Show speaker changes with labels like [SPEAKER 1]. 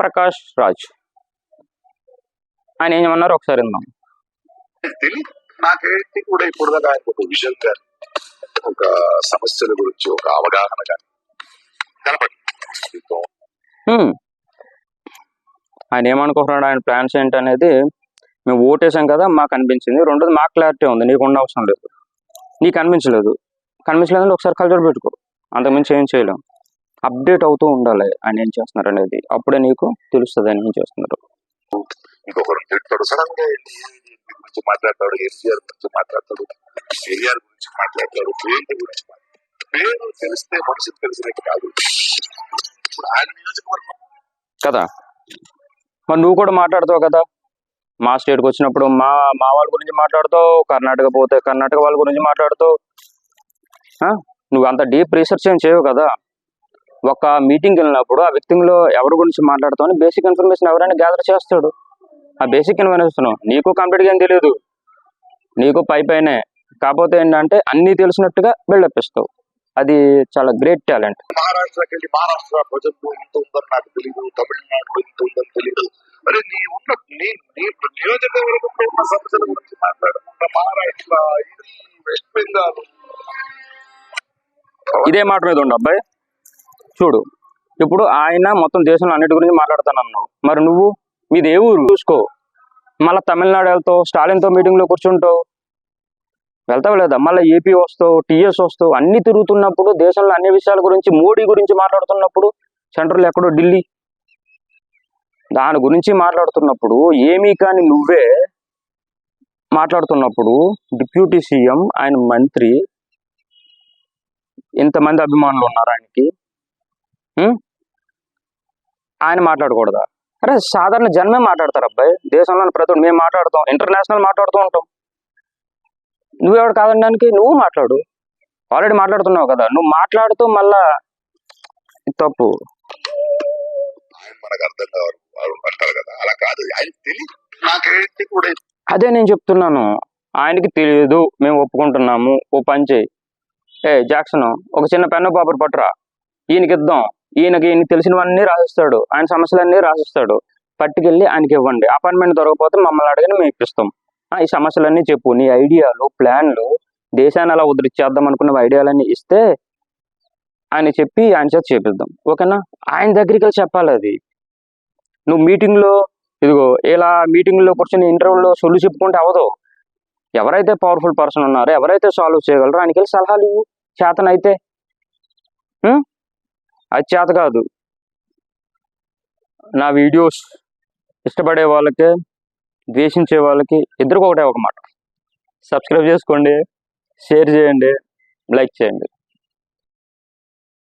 [SPEAKER 1] ప్రకాష్ రాజ్. ఆయన ఏమన్నారు? ఒకసారి విందాం.
[SPEAKER 2] తెలియదు నాకేంటి కూడా ఇప్పుడు దాకా ఆయనకు ఒక విషయం కానీ ఒక సమస్యల గురించి ఒక అవగాహన కానీ కనపడి
[SPEAKER 1] హ్మ్. ఆయన ఏమనుకుంటున్నాడు? ఆయన ప్లాన్స్ ఏంటి అనేది మేము ఓటేసాం కదా మాకు అనిపించింది. రెండోది మాకు క్లారిటీ ఉంది. నీకు ఉండ అవసరం లేదు. నీకు అనిపించలేదు. కనిపించలేదంటే ఒకసారి కల్చర్ పెట్టుకో. అంతకుమించి ఏం చేయలేం. అప్డేట్ అవుతూ ఉండాలి ఆయన ఏం చేస్తున్నారు అనేది. అప్పుడే నీకు తెలుస్తుంది ఆయన ఏం చేస్తున్నారు.
[SPEAKER 2] ఇంకొకరు తిడతాడు. సడన్గా వెళ్ళి దీని గురించి మాట్లాడతాడు ఎన్టీఆర్ గురించి మాట్లాడతాడు కేఆర్ గురించి మాట్లాడతాడు పేరు గురించి మాట్లాడతాడు. పేరు తెలిస్తే మనిషిని తెలిసినట్టు కాదు. ఇప్పుడు ఆయన నియోజకవర్గం
[SPEAKER 1] కదా? మరి నువ్వు కూడా మాట్లాడతావు కదా? మా స్టేట్కి వచ్చినప్పుడు మా మా వాళ్ళ గురించి మాట్లాడుతావు కర్ణాటక పోతే కర్ణాటక వాళ్ళ గురించి మాట్లాడుతావు. ఆ? నువ్వు అంత డీప్ రీసెర్చ్ ఏం చేయవు కదా? ఒక మీటింగ్కి వెళ్ళినప్పుడు ఆ వ్యక్తిలో ఎవరి గురించి మాట్లాడుతావు అని బేసిక్ ఇన్ఫర్మేషన్ ఎవరైనా గ్యాదర్ చేస్తాడు. ఆ బేసిక్ ఇన్ఫర్మేషన్ నీకు కంప్లీట్గా ఏం తెలియదు నీకు పై పైనే. కాకపోతే ఏంటంటే అన్నీ తెలిసినట్టుగా బిల్డప్ ఇస్తావు. అది చాలా గ్రేట్ టాలెంట్
[SPEAKER 2] మహారాష్ట్రకి వెళ్ళి మహారాష్ట్ర ప్రజల్లో ఇంత ఉందని నాకు తెలియదు తమిళనాడులో ఇంత ఉందని తెలియదు అరే నీ ఉన్న నీ నీ నియోజకవర్గంలో ఉన్న సమస్యల గురించి మాట్లాడకుండా మహారాష్ట్ర ఇది వెస్ట్ బెంగాల్.
[SPEAKER 1] ఇదే మాట మీద ఉండు అబ్బాయి. చూడు ఇప్పుడు ఆయన మొత్తం దేశంలో అన్నిటి గురించి మాట్లాడతానన్నావు. మరి నువ్వు మీది ఏ ఊరు? చూసుకో. మళ్ళీ తమిళనాడు వెళ్తావు స్టాలిన్తో మీటింగ్లో కూర్చుంటావు. వెళ్తావు లేదా? మళ్ళీ ఏపీ వస్తావు టీఎస్ వస్తావు అన్ని తిరుగుతున్నప్పుడు దేశంలో అన్ని విషయాల గురించి మోడీ గురించి మాట్లాడుతున్నప్పుడు సెంట్రల్ ఎక్కడో? ఢిల్లీ. దాని గురించి మాట్లాడుతున్నప్పుడు ఏమీ కాని నువ్వే మాట్లాడుతున్నప్పుడు డిప్యూటీ సీఎం ఆయన మంత్రి ఇంతమంది అభిమానులు ఉన్నారు ఆయనకి. ఆయన మాట్లాడకూడదా? అరే సాధారణ జనమే మాట్లాడతారు అబ్బాయి. దేశంలోని ప్రతి ఒక్కరు మేము మాట్లాడతాం ఇంటర్నేషనల్ మాట్లాడుతూ ఉంటాం. నువ్వెవడు కాదనడానికి నువ్వు మాట్లాడు. ఆల్రెడీ మాట్లాడుతున్నావు కదా. నువ్వు మాట్లాడుతూ మళ్ళా తప్పు.
[SPEAKER 2] ఆయన మనకు అర్థం కావాలి వారు అంటారు కదా. అలా కాదు. ఆయన తెలియదు నాకేంటి కూడా
[SPEAKER 1] అదే నేను చెప్తున్నాను. ఆయనకి తెలియదు మేము ఒప్పుకుంటున్నాము. ఓ పని చేయి. ఏ జాక్సన్ ఒక చిన్న పెన్ను పేపర్ పట్టురా. ఈయనకి ఇద్దాం. ఈయనకి ఈయన తెలిసినవన్నీ రాసిస్తాడు. ఆయన సమస్యలన్నీ రాసిస్తాడు. పట్టుకెళ్ళి ఆయనకి ఇవ్వండి. అపాయింట్మెంట్ దొరకకపోతే మమ్మల్ని అడగని మేము ఇప్పిస్తాం. ఆ, ఈ సమస్యలన్నీ చెప్పు. నీ ఐడియాలు ప్లాన్లు దేశాన్ని అలా ఉద్రిచ్చేద్దాం అనుకున్న ఐడియాలన్నీ ఇస్తే ఆయన చెప్పి ఆయన చేత చేపిద్దాం. ఓకేనా? ఆయన దగ్గరికి వెళ్ళి చెప్పాలి అది. నువ్వు మీటింగ్లో ఇదిగో ఇలా మీటింగ్లో కూర్చొని ఇంటర్వ్యూలో సొల్లు చెప్పుకుంటే అవదు ఎవరైతే పవర్ఫుల్ పర్సన్ ఉన్నారో ఎవరైతే సాల్వ్ చేయగలరో ఆయనకి వెళ్ళి సలహాలు ఇవ్వు. చేతనైతే. అది చేత కాదు. నా వీడియోస్ ఇష్టపడే వాళ్ళకి ద్వేషించే వాళ్ళకి ఇద్దరికి ఒకటే ఒక మాట. సబ్స్క్రైబ్ చేసుకోండి షేర్ చేయండి లైక్ చేయండి.